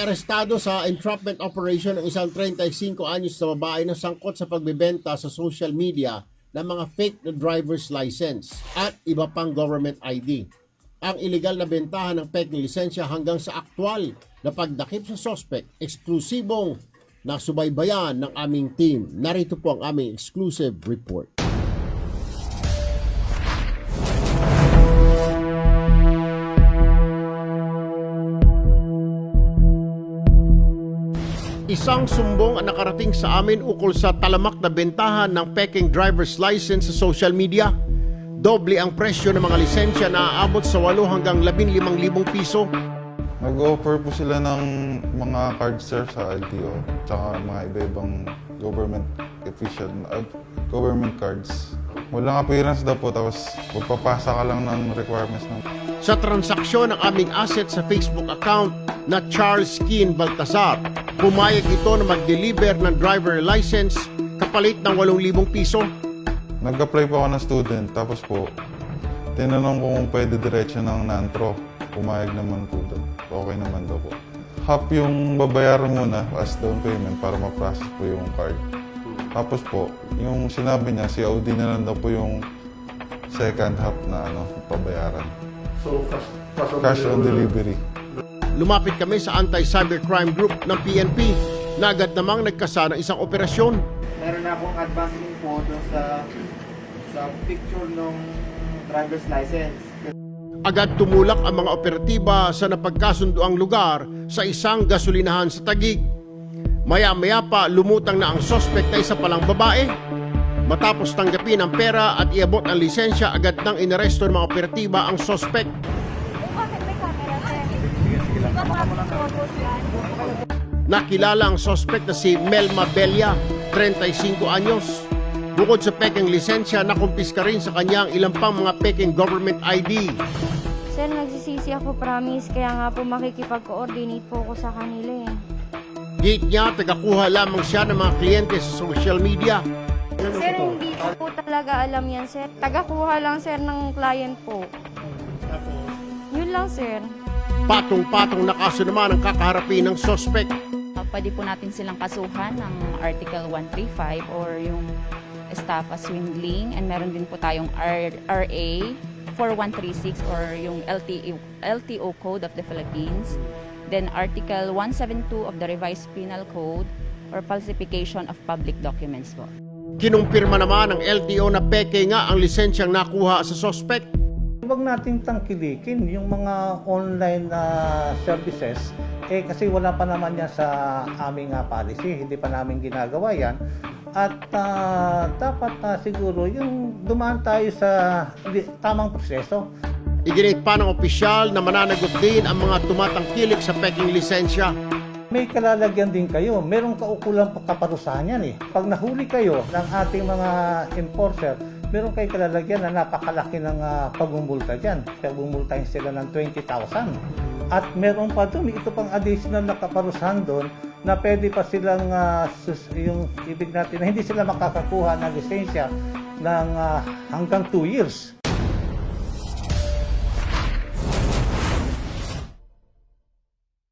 Arestado sa entrapment operation ng isang 35 anyos na babae na sangkot sa pagbebenta sa social media ng mga fake na driver's license at iba pang government ID. Ang illegal na bentahan ng peking lisensya hanggang sa aktwal na pagdakip sa sospek, eksklusibong nasubaybayan ng aming team. Narito po ang aming exclusive report. Isang sumbong ang nakarating sa amin ukol sa talamak na bentahan ng peking driver's license sa social media. Doble ang presyo ng mga lisensya na aabot sa 8 hanggang 15,000 piso. Nag-offer po sila ng mga cards sir sa LTO tsaka mga iba-ibang government official uh, government cards. Walang appearance daw po tapos magpapasa ka lang ng requirements ng Sa transaksyon ng aming asset sa Facebook account na Charles Keen Baltazar, pumayag ito na mag-deliver ng driver license kapalit ng 8,000 piso. Nag-apply po ako ng student tapos po tinanong ko kung pwede diretso ng nantro. Pumayag naman po doon. Okay naman daw po. Half yung babayaran muna as down payment para ma-process po yung card. Tapos po, yung sinabi niya, si Audi na lang daw po yung second half na ano, pabayaran. So, Cash on delivery. Lumapit kami sa anti-cybercrime group ng PNP na agad namang nagkasa ng isang operasyon. meron na akong advancing po doon sa sa picture ng driver's license. Agad tumulak ang mga operatiba sa napagkasunduang lugar sa isang gasolinahan sa Tagig. Maya-maya pa lumutang na ang sospek na isa palang babae. Matapos tanggapin ang pera at iabot ang lisensya, agad nang inaresto ng mga operatiba ang sospek. Bakit may camera, sir? Di ba public photos yan? Nakilala ang sospek na si Melma Belia, 35 anyos. Bukod sa peking lisensya, nakumpiska rin sa kanya ang ilang pang mga peking government ID. Sir, nagsisisi ako promise. Kaya nga po makikipag-coordinate po ako sa kanila eh. Gate niya, tagakuha lamang siya ng mga kliyente sa social media. Sir, hindi ko po talaga alam yan, sir. Tagakuha lang, sir, ng client po. Yun lang, sir. Patong-patong na kaso naman ang kakaharapin ng sospek. Uh, Pwede po natin silang kasuhan ng Article 135 or yung estafa swindling and meron din po tayong R- RA 4136 or yung LTO, LTO Code of the Philippines. Then Article 172 of the Revised Penal Code or falsification of public documents po. Kinumpirma naman ng LTO na peke nga ang lisensyang nakuha sa sospek. Huwag nating tangkilikin yung mga online na services eh kasi wala pa naman yan sa aming ah, policy, hindi pa namin ginagawa yan. At ah, dapat na siguro yung dumaan tayo sa tamang proseso. Iginit pa ng opisyal na mananagot din ang mga tumatangkilik sa peking lisensya. May kalalagyan din kayo. Merong kaukulang kaparusahan yan eh. Pag nahuli kayo ng ating mga enforcer, meron kayo kalalagyan na napakalaki ng uh, pagmumulta dyan. Kaya bumultahin sila ng 20,000. At meron pa doon, ito pang additional na kaparusahan doon na pwede pa silang ah, sus- yung ibig natin na hindi sila makakakuha ng lisensya ng ah, hanggang 2 years.